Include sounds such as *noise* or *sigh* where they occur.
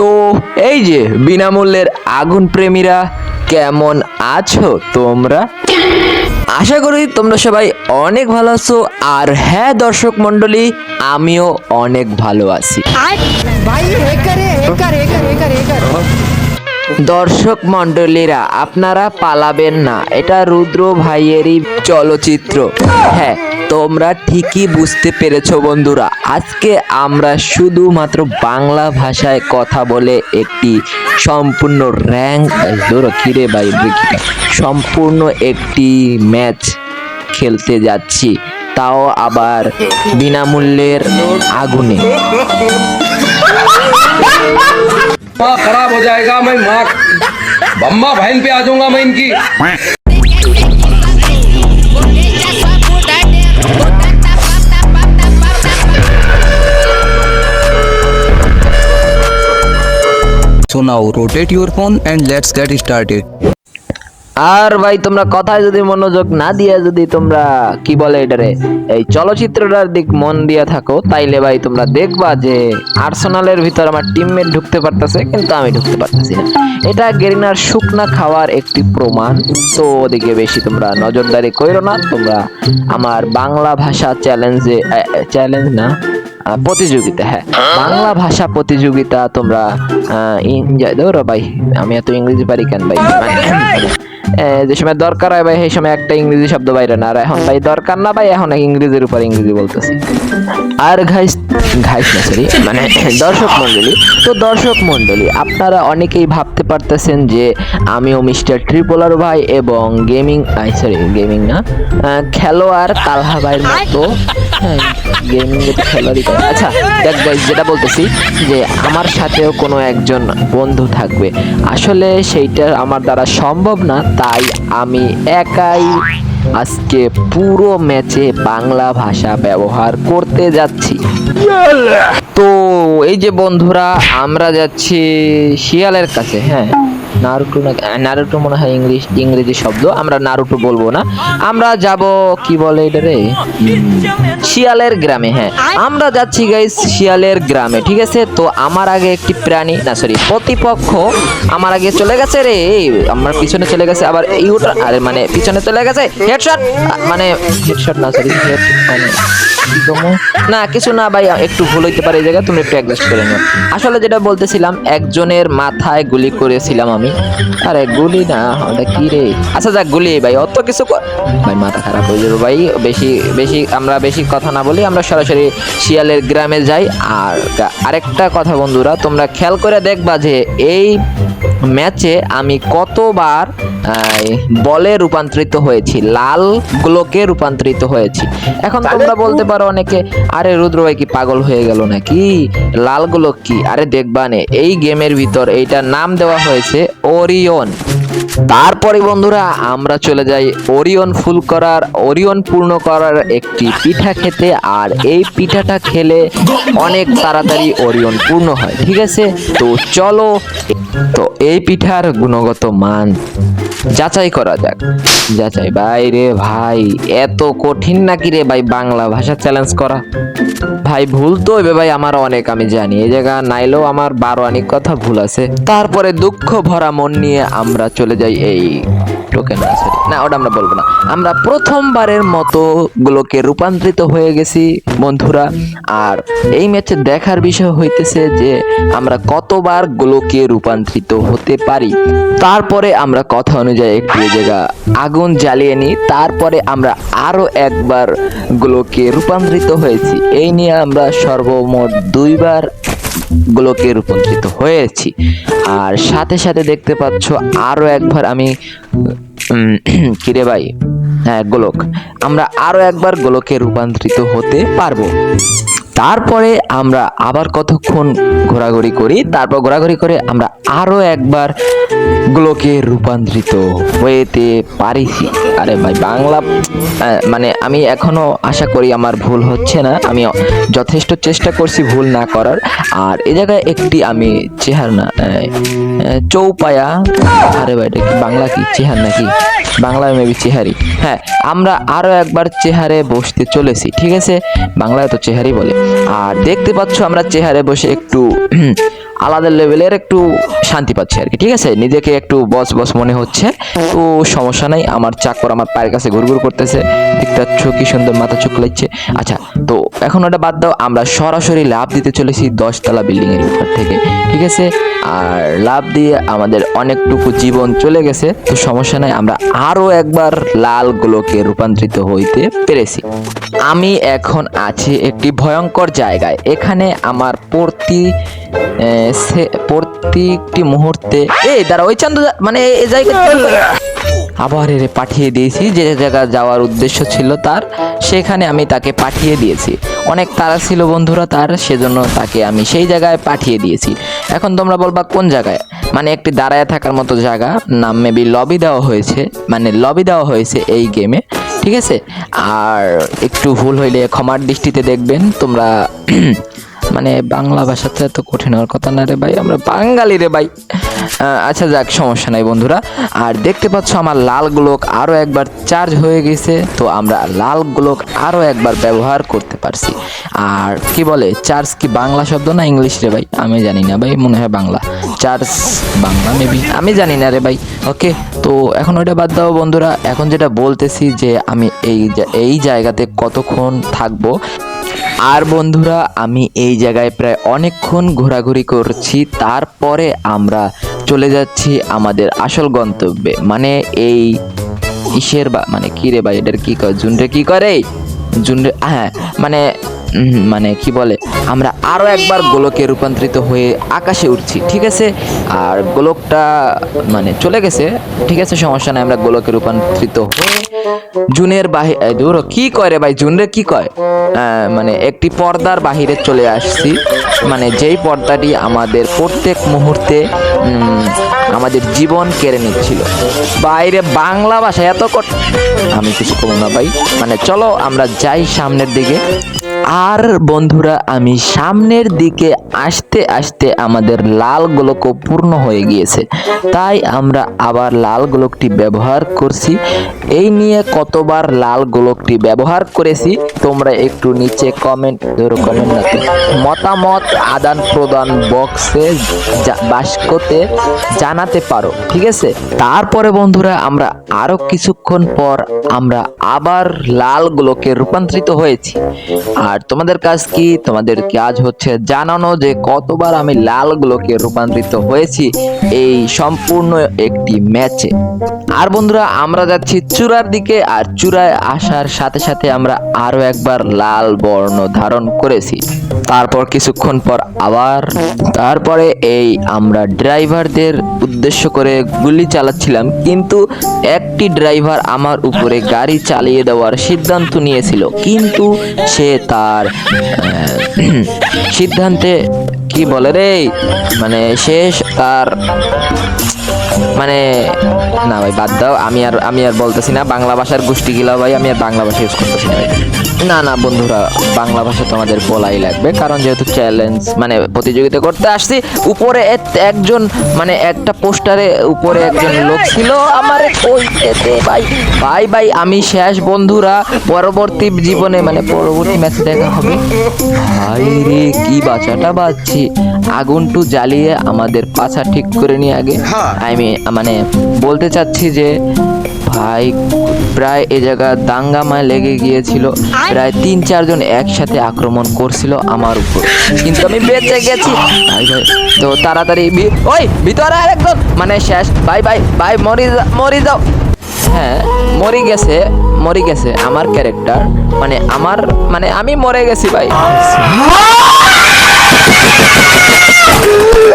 তো এই যে বিনামূল্যের আগুন প্রেমীরা কেমন আছো তোমরা? আশা করি তোমরা সবাই অনেক ভালো আছো। আর হ্যাঁ দর্শক মন্ডলী আমিও অনেক ভালো আছি। দর্শক মন্ডলীরা আপনারা পালাবেন না। এটা রুদ্র ভাইয়েরই চলচ্চিত্র। হ্যাঁ তোমরা ঠিকই বুঝতে পেরেছো বন্ধুরা আজকে আমরা শুধুমাত্র বাংলা ভাষায় কথা বলে একটি সম্পূর্ণ র্যাঙ্ক কিরে ভাই ব্রেকিটা সম্পূর্ণ একটি ম্যাচ খেলতে যাচ্ছি তাও আবার বিনামূল্যের আগুনে माँ खराब हो जाएगा मैं माँ बम्मा बहन पे आ जाऊंगा मैं इनकी So now rotate your phone and let's get started. আর ভাই, তোমরা কথায় যদি মনোযোগ না দিয়ে যদি তোমরা, কি বলে এটারে, এই চলচ্চিত্রটার দিক মন দিয়ে থাকো, তাইলে ভাই তোমরা দেখবা যে আর্সেনালের ভিতর আমার টিমমেট ঢুকতে পারতেছে, কিন্তু আমি ঢুকতে পারতেছি না এটা গেরিনার শুকনা খাওয়ার একটি প্রমাণ তো ওদিকে বেশি তোমরা নজরদারি করো না, তোমরা আমার বাংলা ভাষা চ্যালেঞ্জে চ্যালেঞ্জ না প্রতিযোগিতা হ্যাঁ। বাংলা ভাষা প্রতিযোগিতা তোমরা আহ, ইন- যা- ধরো ভাই আমি এত ইংরেজি পারি কেন ভাই? মানে, এ, যে সময় দরকার হয় ভাই সেই সময় একটা ইংরেজি শব্দ বাইরে না। আর এখন ভাই দরকার না ভাই এখন ইংরেজির উপর ইংরেজি বলতেছি। আর ঘাইস ঘাইস না সরি মানে দর্শক মণ্ডলী তো দর্শক মণ্ডলী আপনারা অনেকেই ভাবতে পারতেছেন যে আমিও মিস্টার ট্রিপোলার ভাই এবং গেমিং আই সরি গেমিং না খেলোয়াড় কালহা ভাইয়ের মতো। গেমিং এর খেলোয়াড়ই আচ্ছা দেখ guys, যেটা বলতেছি যে আমার সাথেও কোনো একজন বন্ধু থাকবে। আসলে সেইটা আমার দ্বারা সম্ভব না তাই আমি একাই আজকে পুরো ম্যাচে বাংলা ভাষা ব্যবহার করতে যাচ্ছি। তো এই যে বন্ধুরা, আমরা যাচ্ছি শিয়ালের কাছে হ্যাঁ। নারুটো না, নারুটো মনে হয় ইংলিশ, ইংরেজি শব্দ, আমরা নারুটো বলব না। আমরা যাব, কি বলে এটা রে? শিয়ালের গ্রামে হ্যাঁ। আমরা যাচ্ছি গাইস শিয়ালের গ্রামে, ঠিক আছে? তো আমার আগে একটি প্রাণী, না সরি প্রতিপক্ষ আমার আগে চলে গেছে রে। আমার পিছনে চলে গেছে আবার ইউটা, আরে মানে পিছনে চলে গেছে। হেডশট মানে হেডশট না সরি হেড? না, কিছু না ভাই, একটু ভুল হইতে পারে এই জায়গায়, তুমি একটু অ্যাডজাস্ট করে নিও। আসলে যেটা বলতেছিলাম, একজনের মাথায় গুলি করেছিলাম আমি। আরে গুলি না, ওটা কি রে? আচ্ছা যাক, গুলি ভাই, অত কিছু ভাই, মাথা খারাপ হয়ে যাবে ভাই, বেশি বেশি, আমরা বেশি কথা না বলি, আমরা সরাসরি শিয়ালের গ্রামে যাই। আর আরেকটা কথা বন্ধুরা, তোমরা খেয়াল করে দেখবা যে এই ম্যাচে আমি কতবার বলে রূপান্তরিত হয়েছি লাল গ্লোকে রূপান্তরিত হয়েছি। এখন তোমরা বলতে পারো অনেকে আরে রুদ্র ভাই কি পাগল হয়ে গেল নাকি? লাল গ্লোক কি? আরে দেখবানে এই গেমের ভিতর এইটার নাম দেওয়া হয়েছে ওরিয়ন। তারপরে বন্ধুরা আমরা চলে যাই ওরিয়ন ফুল করার ওরিয়ন পূর্ণ করার একটি পিঠা খেতে। আর এই পিঠাটা খেলে অনেক তাড়াতাড়ি ওরিয়ন পূর্ণ হয় ঠিক আছে? তো চলো তো এই পিঠার গুণগত মান যাচাই করা যাক। যাচাই, ভাই রে ভাই, এত কঠিন নাকি রে ভাই বাংলা ভাষা চ্যালেঞ্জ করা? ভাই ভুল তো হইবে ভাই, আমার অনেক আমি জানি। এই জায়গা নাইলেও আমার বারো অনেক কথা ভুল আছে। তারপরে দুঃখ ভরা মন নিয়ে আমরা চলে যাই এই টোকেন না, ওটা আমরা বলব না। আমরা প্রথমবারের মতো গুলোকে রূপান্তরিত হয়ে গেছি, বন্ধুরা। আর এই ম্যাচে দেখার বিষয় হইতেছে যে আমরা কতবার গুলোকে রূপান্তরিত হতে পারি। তারপরে আমরা কথা অনুযায়ী একটু জায়গা আগুন জ্বালিয়ে নিই। তারপরে আমরা আরও একবার গুলোকে রূপান্তরিত হয়েছি। এই নিয়ে আমরা সর্বমোট দুইবার গুলোকে রূপান্তরিত হয়েছি। আর সাথে সাথে দেখতে পাচ্ছ, আরও একবার আমি *clears throat* কিরে ভাই? হ্যাঁ গোলক। আমরা আরও একবার গোলকে রূপান্তরিত হতে পারব। তারপরে আমরা আবার কতক্ষণ ঘোরাঘুরি করি? তারপর ঘোরাঘুরি করে আমরা আরও একবার গুলোকে রূপান্তরিত হয়েতে পারিছি। আরে ভাই, বাংলা মানে আমি এখনও আশা করি আমার ভুল হচ্ছে না। আমি যথেষ্ট চেষ্টা করছি ভুল না করার। আর এ জায়গায় একটি আমি চেহার চৌপায়া, আরে ভাই, এটা কি বাংলা কি? চেহার নাকি? বাংলায় মেবি চেহারি। হ্যাঁ আমরা আরও একবার চেহারে বসতে চলেছি, ঠিক আছে? বাংলায় তো চেহারি বলে। আর দেখতে পাচ্ছ আমরা চেহারে বসে একটু আলাদা লেভেলের একটু শান্তি পাচ্ছি আর কি, ঠিক আছে? নিজেকে একটু বস বস মনে হচ্ছে। তো সমস্যা নাই, আমার চাকর আমার পায়ের কাছে ঘুরঘুর করতেছে। দেখতে পাচ্ছ কি সুন্দর মাথা চোখ লাগছে। আচ্ছা তো এখন ওটা বাদ দাও, আমরা সরাসরি লাভ দিতে চলেছি দশতলা বিল্ডিং এর উপর থেকে, ঠিক আছে? আর লাভ দিয়ে আমাদের অনেকটুকু জীবন চলে গেছে। তো সমস্যা নাই, আমরা আরও একবার লাল গোলকে রূপান্তরিত হইতে পেরেছি। আমি এখন আছি একটি ভয়ঙ্কর জায়গায়। এখানে আমার প্রতি প্রত্যেকটি মুহূর্তে এই দাঁড়া ওই চান্দ মানে এই জায়গা আবার এর পাঠিয়ে দিয়েছি, যে জায়গা যাওয়ার উদ্দেশ্য ছিল তার, সেখানে আমি তাকে পাঠিয়ে দিয়েছি। অনেক তারা ছিল বন্ধুরা তার, সেজন্য তাকে আমি সেই জায়গায় পাঠিয়ে দিয়েছি। এখন তোমরা বলবা, কোন জায়গায়? মানে একটি দাঁড়ায় থাকার মতো জায়গা, নাম মেবি লবি দেওয়া হয়েছে। মানে লবি দেওয়া হয়েছে এই গেমে ঠিক আছে? আর একটু ভুল হইলে ক্ষমার দৃষ্টিতে দেখবেন, তোমরা মানে বাংলা ভাষাতে এত কঠিন হওয়ার কথা না রে ভাই, আমরা বাঙালি রে ভাই। আচ্ছা যাক, সমস্যা নাই বন্ধুরা। আর দেখতে পাচ্ছ আমার লাল গোলক আরও একবার চার্জ হয়ে গেছে, তো আমরা লাল গোলক আরও একবার ব্যবহার করতে পারছি। আর কি বলে চার্জ কি বাংলা শব্দ না ইংলিশ রে ভাই? আমি জানি না ভাই, মনে হয় বাংলা। চার্জ বাংলা মেবি আমি জানি না রে ভাই। ওকে তো এখন ওইটা বাদ দাও বন্ধুরা। এখন যেটা বলতেছি যে আমি এই এই জায়গাতে কতক্ষণ থাকব। আর বন্ধুরা, আমি এই জায়গায় প্রায় অনেকক্ষণ ঘোরাঘুরি করছি। তারপরে আমরা চলে যাচ্ছি আমাদের আসল গন্তব্যে। মানে এই ইসের বা মানে কী রে ভাই? এটার কী কয় জুনরে কী করে? জুনরে হ্যাঁ মানে মানে কি বলে, আমরা আরও একবার গোলকে রূপান্তরিত হয়ে আকাশে উঠছি, ঠিক আছে? আর গোলকটা মানে চলে গেছে, ঠিক আছে, সমস্যা নাই, আমরা গোলকে রূপান্তরিত হয়ে জুনের বাহি দূর, কি কয় রে ভাই জুনরে কি কয়? মানে একটি পর্দার বাহিরে চলে আসছি মানে যেই পর্দাটি আমাদের প্রত্যেক মুহূর্তে আমাদের জীবন কেড়ে নিচ্ছিল। বাইরে বাংলা ভাষা এত কট আমি কিছু কমো না ভাই মানে চলো আমরা যাই সামনের দিকে। আর বন্ধুরা, আমি সামনের দিকে আসতে আসতে আমাদের লাল গোলকও পূর্ণ হয়ে গিয়েছে। তাই আমরা আবার লাল গোলকটি ব্যবহার করছি। এই নিয়ে কতবার লাল গোলকটি ব্যবহার করেছি, তোমরা একটু নিচে কমেন্ট ধরো কমেন্ট না মতামত আদান প্রদান বক্সে বাস্কতে জানাতে পারো, ঠিক আছে? তারপরে বন্ধুরা, আমরা আরও কিছুক্ষণ পর আমরা আবার লাল গোলকে রূপান্তরিত হয়েছি। আর তোমাদের কাজ কি? তোমাদের কাজ হচ্ছে জানানো যে কতবার আমি লাল গোলকে রূপান্তরিত হয়েছি এই সম্পূর্ণ একটি ম্যাচে? আর বন্ধুরা, আমরা যাচ্ছি চূড়ার দিকে আর চূড়ায় আসার সাথে সাথে আমরা আরও একবার লাল বর্ণ ধারণ করেছি। তারপর কিছুক্ষণ পর আবার, তারপরে এই আমরা ড্রাইভারদের উদ্দেশ্য করে গুলি চালাচ্ছিলাম, কিন্তু একটি ড্রাইভার আমার উপরে গাড়ি চালিয়ে দেওয়ার সিদ্ধান্ত নিয়েছিল, কিন্তু সে তার আহ, *clears throat* সিদ্ধান্তে কি বলে রে? মানে শেষ তার মানে না ভাই, বাদ দাও। আমি আর আমি আর বলতেছি না, বাংলা ভাষার গোষ্ঠী গিলা ভাই, আমি আর বাংলা ভাষা ইউজ করতেছি না ভাই। না না, বন্ধুরা, বাংলা ভাষা তো আমাদের বলাই লাগবে, কারণ যেহেতু চ্যালেঞ্জ মানে প্রতিযোগিতা করতে আসছি, উপরে একজন মানে একটা পোস্টারে উপরে একজন লোক ছিল আমার ওই ভাই। ভাই ভাই, আমি শেষ, বন্ধুরা, পরবর্তী জীবনে মানে পরবর্তী ম্যাচে দেখা হবে। ভাই রে, কি বাঁচাটা বাজছি আগুনটু জ্বালিয়ে আমাদের পাছা ঠিক করে নিয়ে আগে। আমি মানে বলতে চাচ্ছি যে ভাই প্রায় এ জায়গা দাঙ্গামায় লেগে গিয়েছিল। প্রায় তিন চারজন একসাথে আক্রমণ করছিল আমার উপর। কিন্তু আমি বেঁচে গেছি। ভাই ভাই তো তাড়াতাড়ি ওই ভিতরে আরেকজন। মানে শেষ। বাই বাই বাই মরি মরি যাও। হ্যাঁ মরি গেছে মরি গেছে। আমার ক্যারেক্টার মানে আমার মানে আমি মরে গেছি ভাই। Brasil!